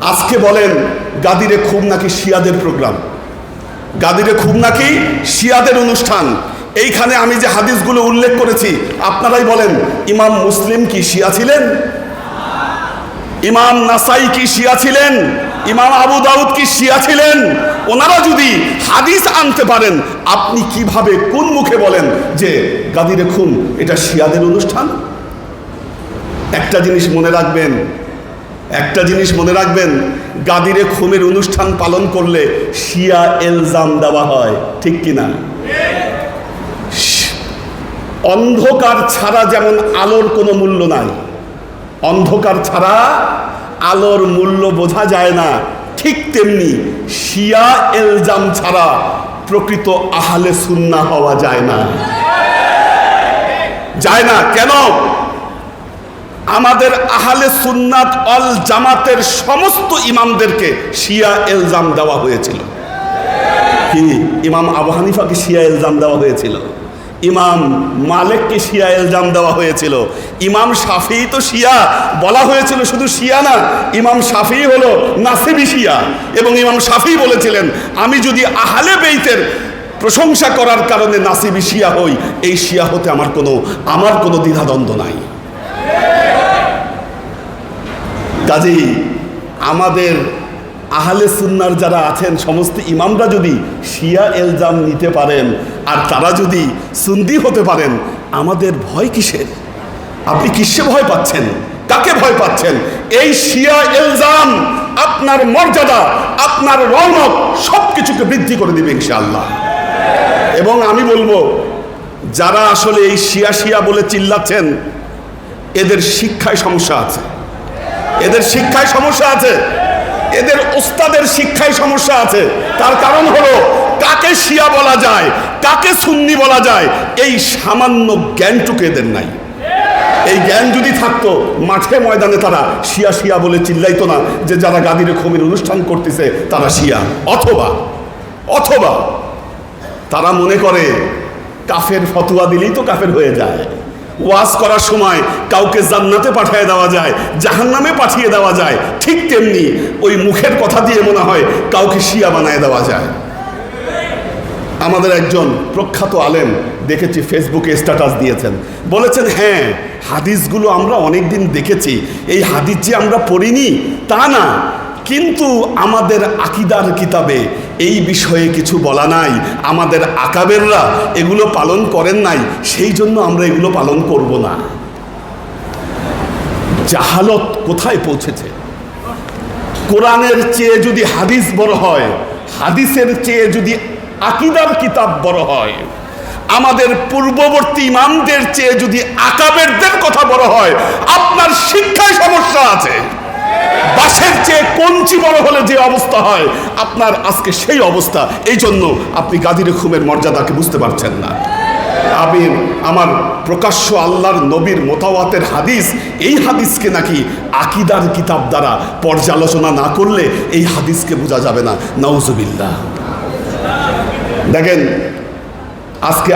আজকে বলেন গাদিরে খুব নাকি শিয়াদের প্রোগ্রাম। গাদিরে খুব নাকি শিয়াদের অনুষ্ঠান। এইখানে আমি যে হাদিসগুলো উল্লেখ করেছি, আপনারাই বলেন, ইমাম মুসলিম কি শিয়া ছিলেন? ইমাম নাসাই কি শিয়া ছিলেন? ইমাম আবু দাউদ কি শিয়া ছিলেন? ওনারা যদি হাদিস আনতে পারেন, আপনি কীভাবে, কোন মুখে বলেন যে গাদিরে খুন, এটা শিয়াদের অনুষ্ঠান? একটা জিনিস মনে রাখবেন একটা জিনিস মনে রাখবেন, গাদিরে খুমের অনুষ্ঠান পালন করলে শিয়া এলজাম দেওয়া হয়, ঠিক কিনা অন্ধকার ছাড়া যেমন আলোর কোনো মূল্য নাই, অন্ধকার ছাড়া আলোর মূল্য বোঝা যায় না, ঠিক তেমনি শিয়া এলজাম ছাড়া প্রকৃত আহালে সুন্না হওয়া যায় না। যায় না, কেন? আমাদের আহালে সুন্নাত অল জামাতের সমস্ত ইমামদেরকে শিয়া এলজাম দেওয়া হয়েছিল। কি? ইমাম আবু হানিফাকে শিয়া এলজাম দেওয়া হয়েছিল। ইমাম মালিককে শিয়া এলজাম দেওয়া হয়েছিল। ইমাম শাফি তো শিয়া বলা হয়েছিল শুধু শিয়া না, ইমাম শাফি হলো নাসিবি শিয়া। এবং ইমাম শাফি বলেছিলেন, আমি যদি আহালে বেইতের প্রশংসা করার কারণে নাসিবি শিয়া হই, এই শিয়া হতে আমার কোনো আমার কোনো দ্বিধাদ্বন্দ্ব নাই। কাজেই আমাদের আহলে সুন্নার যারা আছেন, সমস্ত ইমামরা যদি শিয়া এলজাম নিতে পারেন, আর তারা যদি সুন্দি হতে পারেন, আমাদের ভয় কিসের? আপনি কিসে ভয় পাচ্ছেন? কাকে ভয় পাচ্ছেন? এই শিয়া এলজাম আপনার মর্যাদা, আপনার রৌনক সব কিছুকে বৃদ্ধি করে দিবে ইনশাআল্লাহ। এবং আমি বলব, যারা আসলে এই শিয়া শিয়া বলে চিল্লাচ্ছেন, এদের শিক্ষায় সমস্যা আছে। এদের শিক্ষায় সমস্যা আছে। এদের ওস্তাদের শিক্ষায় সমস্যা আছে। তার কারণ হলো, কাকে শিয়া বলা যায়, কাকে সুন্নি বলা যায়, এই সামান্য জ্ঞানটুকু এদের নাই। এই জ্ঞান যদি থাকতো, মাঠে ময়দানে তারা শিয়া শিয়া বলে চিল্লাইতো না যে যারা গাদিরে খমির অনুষ্ঠান করতেছে, তারা শিয়া। অথবা অথবা, তারা মনে করে, কাফের ফতুয়া দিলেই তো কাফের হয়ে যায়। ওয়াজ করার সময় কাউকে জান্নাতে পাঠিয়ে দেওয়া যায়, জাহান্নামে পাঠিয়ে দেওয়া যায়, ঠিক তেমনি ওই মুখের কথা দিয়ে মনে হয় কাউকে শিয়া বানায় দেওয়া যায়। আমাদের একজন প্রখ্যাত আলেম দেখেছি ফেসবুকে স্ট্যাটাস দিয়েছেন। বলেছেন হ্যাঁ হাদিসগুলো আমরা অনেক দিন দেখেছি। এই হাদিস যে আমরা পড়িনি, তা না। কিন্তু আমাদের আকিদার কিতাবে এই বিষয়ে কিছু বলা নাই। আমাদের আকাবেররা এগুলো পালন করেন নাই, সেই জন্য আমরা এগুলো পালন করব না। জাহালত কোথায় পৌঁছেছে? কোরআনের চেয়ে যদি হাদিস বড় হয়, হাদিসের চেয়ে যদি আকিদার কিতাব বড় হয়, আমাদের পূর্ববর্তী ইমামদের চেয়ে যদি আকাবেরদের কথা বড় হয়, আপনার শিক্ষায় সমস্যা আছে। বাসের চেয়ে কঞ্চি বড় হলে যে অবস্থা হয়, আপনার আজকে সেই অবস্থা। এই জন্য আপনি গাদির খুমের মর্যাদাকে বুঝতে পারছেন না। আমি আমার প্রকাশ্য আল্লাহর নবীর মোতাওয়াতের হাদিস, এই হাদিসকে নাকি আকিদার কিতাব দ্বারা পর্যালোচনা না করলে এই হাদিসকে বোঝা যাবে না। নওজুবিল্লাহ দেখেন, আজকে